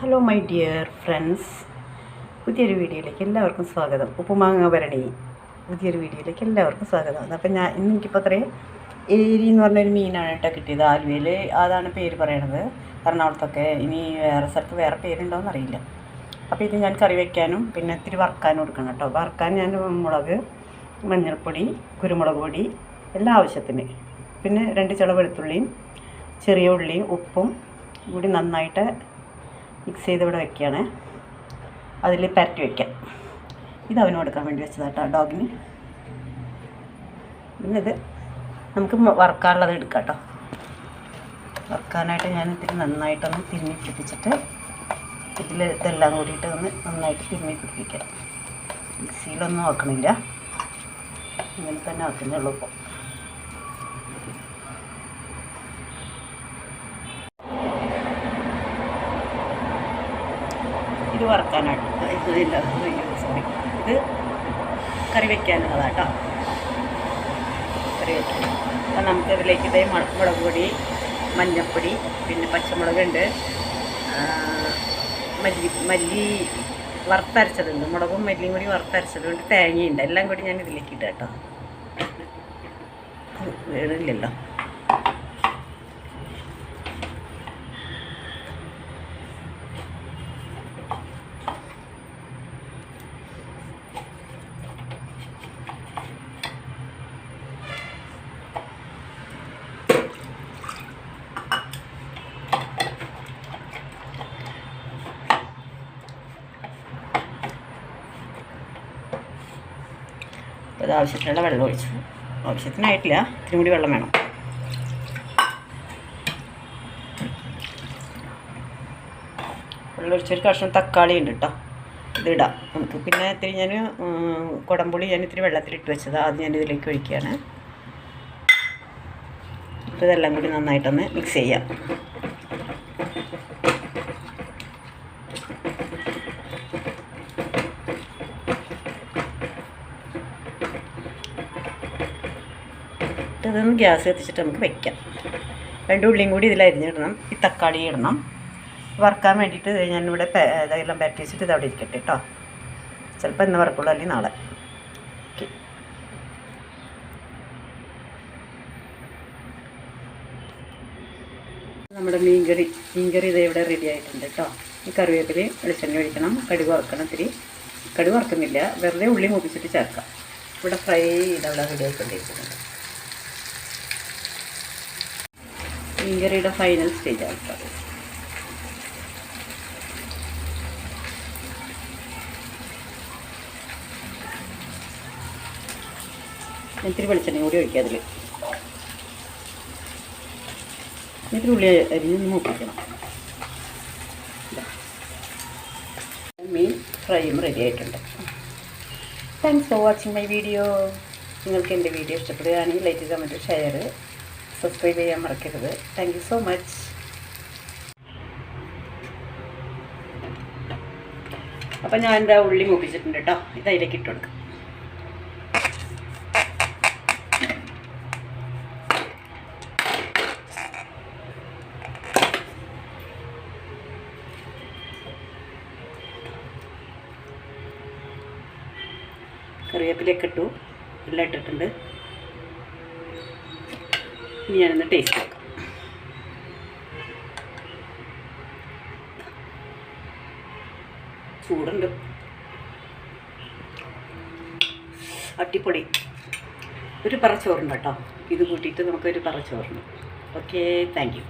Hello my dear friends പുതിയൊരു വീഡിയോയിലേക്ക് എല്ലാവർക്കും സ്വാഗതം. ഉപ്പുമാങ്ങ ഭരണി. പുതിയൊരു വീഡിയോയിലേക്ക് എല്ലാവർക്കും സ്വാഗതം. അപ്പം ഞാൻ ഇന്ന് എനിക്കിപ്പോൾ അത്രയും ഏരി എന്ന് പറഞ്ഞൊരു മീനാണ് കേട്ടോ കിട്ടിയത് ആലുവയിൽ. അതാണ് പേര് പറയണത്. എറണാകുളത്തൊക്കെ. ഇനി വേറെ സ്ഥലത്ത് വേറെ പേരുണ്ടോയെന്ന് അറിയില്ല. അപ്പോൾ ഇത് ഞാൻ കറി വയ്ക്കാനും പിന്നെ ഇത്തിരി വറുക്കാനും കൊടുക്കണം കേട്ടോ. വറുക്കാൻ ഞാൻ മുളക് മഞ്ഞൾപ്പൊടി കുരുമുളക് പൊടി എല്ലാ ആവശ്യത്തിന്. പിന്നെ രണ്ട് ചിള വെളുത്തുള്ളിയും ചെറിയ ഉള്ളിയും ഉപ്പും കൂടി നന്നായിട്ട് മിക്സ് ചെയ്ത് ഇവിടെ വെക്കുകയാണ്. അതിൽ പരറ്റി വയ്ക്കാം ഇത് അവന് കൊടുക്കാൻ വേണ്ടി വെച്ചതാട്ടോ ഡോഗിന്. പിന്നെ ഇത് നമുക്ക് വറക്കാനുള്ളത് എടുക്കാം കേട്ടോ. വറുക്കാനായിട്ട് ഞാൻ ഇത്തിരി നന്നായിട്ടൊന്ന് തിരുമ്മി പിടിപ്പിച്ചിട്ട് ഇതിൽ ഇതെല്ലാം കൂടിയിട്ട് ഒന്ന് നന്നായിട്ട് തിരുമ്മി പിടിപ്പിക്കാം. മിക്സിയിലൊന്നും വെക്കണില്ല ഇങ്ങനെ തന്നെ വെക്കുന്നുള്ളൂ ഇപ്പോൾ ഇത് വറുക്കാനാണ്. സോറി ഇത് കറി വയ്ക്കാനുള്ളതാണ് കേട്ടോ കറി വയ്ക്കാൻ അപ്പം നമുക്ക് ഇതിലേക്ക് ഇതേ മുളക് പൊടി മഞ്ഞൾപ്പൊടി പിന്നെ പച്ചമുളകുണ്ട്. മല്ലി മല്ലി വറുത്തരച്ചതുണ്ട്. മുളകും മല്ലിയും കൂടി വറുത്തരച്ചതുകൊണ്ട് തേങ്ങയുണ്ട്. എല്ലാം കൂടി ഞാൻ ഇതിലേക്ക് ഇടാം കേട്ടോ വീടില്ലല്ലോ അത് ആവശ്യത്തിനുള്ള വെള്ളം ഒഴിച്ചു. ആവശ്യത്തിനായിട്ടില്ല. ഇത്തിരി കൂടി വെള്ളം വേണം. വെള്ളം ഒഴിച്ചൊരു കഷ്ണം തക്കാളി ഉണ്ട് കേട്ടോ ഇതിടാം നമുക്ക് പിന്നെ ഇത്തിരി ഞാൻ കുടംപുളി ഞാൻ ഇത്തിരി വെള്ളത്തിലിട്ട് വെച്ചത്. അത് ഞാൻ ഇതിലേക്ക് ഒഴിക്കുകയാണ്. അപ്പോൾ ഇതെല്ലാം കൂടി നന്നായിട്ടൊന്ന് മിക്സ് ചെയ്യാം. ഇതൊന്ന് ഗ്യാസ് കത്തിച്ചിട്ട് നമുക്ക് വെക്കാം. രണ്ട് ഉള്ളിയും കൂടി ഇതിൽ അരിഞ്ഞിടണം. ഈ തക്കാളി ഇടണം. വറുക്കാൻ വേണ്ടിയിട്ട് ഞാനിവിടെ ഇതെല്ലാം പരട്ടി വെച്ചിട്ട് ഇത് അവിടെ ഇരിക്കട്ടെ കേട്ടോ. ചിലപ്പോൾ ഇന്ന് വറക്കുള്ളൂ അല്ലെങ്കിൽ നാളെ. ഓക്കെ. നമ്മുടെ മീൻകറി മീൻകറി ഇത് ഇവിടെ റെഡി ആയിട്ടുണ്ട് കേട്ടോ. ഈ കറിവേപ്പില വെളിച്ചെണ്ണ ഒഴിക്കണം. കടുക് വറുക്കണം ഇത്തിരി. കടുക് വറുക്കുന്നില്ല. വെറുതെ ഉള്ളി മൂപ്പിച്ചിട്ട് ചേർക്കാം. ഇവിടെ ഫ്രൈ ചെയ്ത് അവിടെ റെഡി ആയിക്കൊണ്ടിരിക്കുന്നുണ്ട്. മീൻകറിയുടെ ഫൈനൽ സ്റ്റേജ് ആൾക്കാർ. ഇത്തിരി വെളിച്ചെണ്ണ കൂടി ഒഴിക്കുക അതിൽ ഇത്തിരി ഉള്ളി അരിഞ്ഞ് മൂപ്പിക്കണം. മീൻ ഫ്രൈയും റെഡി ആയിട്ടുണ്ട്. Thanks for watching my video നിങ്ങൾക്ക് എന്റെ വീഡിയോ ഇഷ്ടപ്പെടുകയാണെങ്കിൽ ലൈക്ക് കമന്റ് ഷെയർ സബ്സ്ക്രൈബ് ചെയ്യാൻ മറക്കരുത്. താങ്ക് സോ മച്ച് ഞാൻ ഉള്ളി ഇത് കറിവേപ്പിലയൊക്കെ ഇട്ടു. എല്ലാം ഇട്ടിട്ടുണ്ട്. ഇനി ഞാനൊന്ന് ടേസ്റ്റ് നോക്കാം. ചൂടുണ്ട്. അട്ടിപ്പൊടി ഒരു പറ ചോറുണ്ട് കേട്ടോ. ഇത് കൂട്ടിയിട്ട് നമുക്കൊരു പറ ചോറുണ്ട് ഓക്കെ താങ്ക് യു